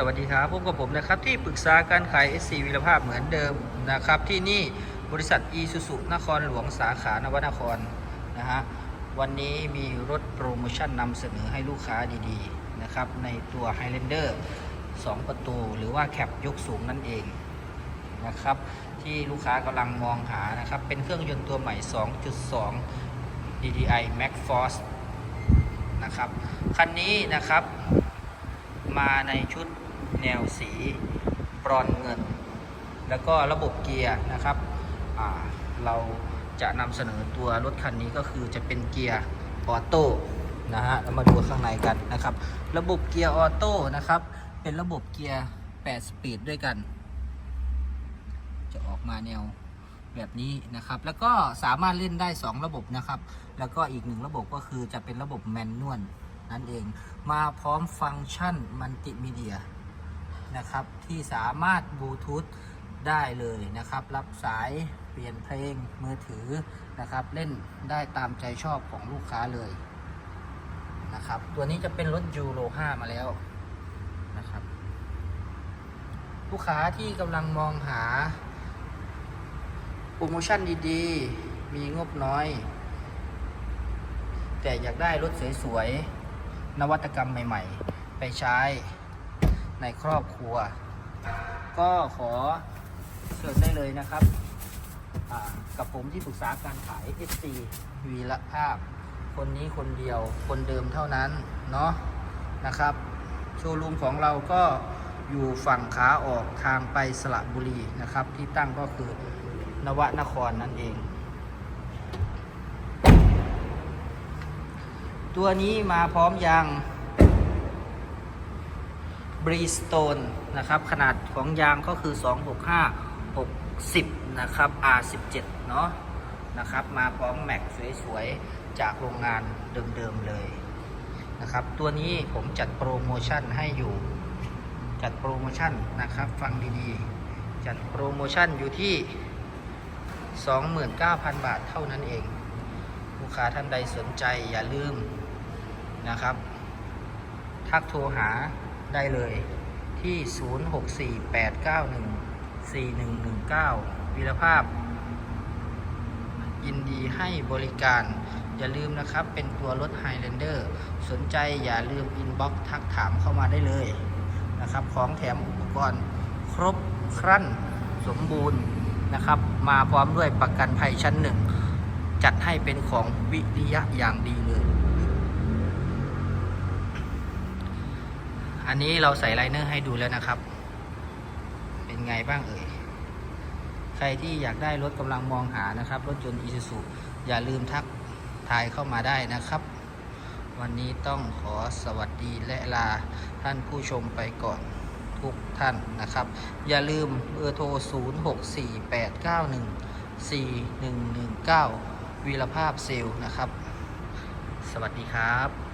สวัสดีครับพบกับผมนะครับที่ปรึกษาการขาย SC วิรภาพเหมือนเดิมนะครับที่นี่บริษัท e ซูซุนครหลวงสาขานวนครนะฮะวันนี้มีรถโปรโมชั่นนำเสนอให้ลูกค้าดีๆนะครับในตัว Highlander 2 ประตูหรือว่าแคปยกสูงนั่นเองนะครับที่ลูกค้ากำลังมองหานะครับเป็นเครื่องยนต์ตัวใหม่ 2.2 DDI Max Force นะครับคันนี้นะครับมาในชุด แนวสีบรอนเงิน แล้วก็ระบบเกียร์นะครับ เราจะนำเสนอตัวรถคันนี้ก็คือจะเป็นเกียร์ออโต้นะฮะเรามาดูข้างในกันนะครับ ระบบเกียร์ออโต้นะครับ เป็นระบบเกียร์ 8 สปีดด้วยกัน จะออกมาแนวแบบนี้นะครับ แล้วก็สามารถเล่นได้ 2 ระบบนะครับ แล้วก็อีกหนึ่งระบบก็คือจะเป็นระบบแมนนวลนั่นเอง มาพร้อมฟังก์ชันมัลติมีเดีย นะครับ ที่สามารถบลูทูธได้เลยนะครับ รับสายเปลี่ยนเพลงมือถือนะครับ เล่นได้ตามใจชอบของลูกค้าเลยนะครับ ตัวนี้จะเป็นรถยูโร5มาแล้วนะครับ ลูกค้าที่กำลังมองหาโปรโมชั่นดีๆ มีงบน้อย แต่อยากได้รถสวยๆ นวัตกรรมใหม่ๆ ไปใช้ ในครอบครัว ก็ขอเชิญได้เลยนะครับ กับผมที่ปรึกษาการขาย SC วีละภาพ คนนี้คนเดียวคนเดิมเท่านั้นเนาะนะครับ โชว์รูมของเราก็อยู่ฝั่งขาออกทางไปสระบุรีนะครับ ที่ตั้งก็คือนวนครนั่นเอง ตัวนี้มาพร้อมยาง บรีสโตนนะครับขนาดของยางก็คือ 265 60 นะครับ R17 เนาะนะครับมาพร้อมแม็กสวยๆ จากโรงงานเดิมๆเลยนะครับตัวนี้ผมจัดโปรโมชั่นให้อยู่ จัดโปรโมชั่นนะครับฟังดีๆ จัดโปรโมชั่นอยู่ที่ 29,000 บาทเท่านั้นเอง ลูกค้าท่านใดสนใจอย่าลืมนะครับ ทักโทรหา ได้เลยที่ 0648914119 วีรภาพ ยินดีให้บริการ อย่าลืมนะครับ เป็นตัวรถ Highlander สนใจอย่าลืมอินบ็อกทักถามเข้ามาได้เลยนะครับ ของแถมอุปกรณ์ครบครันสมบูรณ์นะครับ มาพร้อมด้วยประกันภัยชั้นหนึ่ง จัดให้เป็นของวิริยะอย่างดีเลย อันนี้เราใส่ไลเนอร์ให้ดูแล้วนะครับ เป็นไงบ้างเอ่ย ใครที่อยากได้รถกำลังมองหานะครับ รถยนต์อีซูซูอย่าลืมทักทายเข้ามาได้นะครับ วันนี้ต้องขอสวัสดีและลาท่านผู้ชมไปก่อนทุกท่านนะครับ อย่าลืมเบอร์โทร 0648914119 วีรภาพเซลล์นะครับ สวัสดีครับ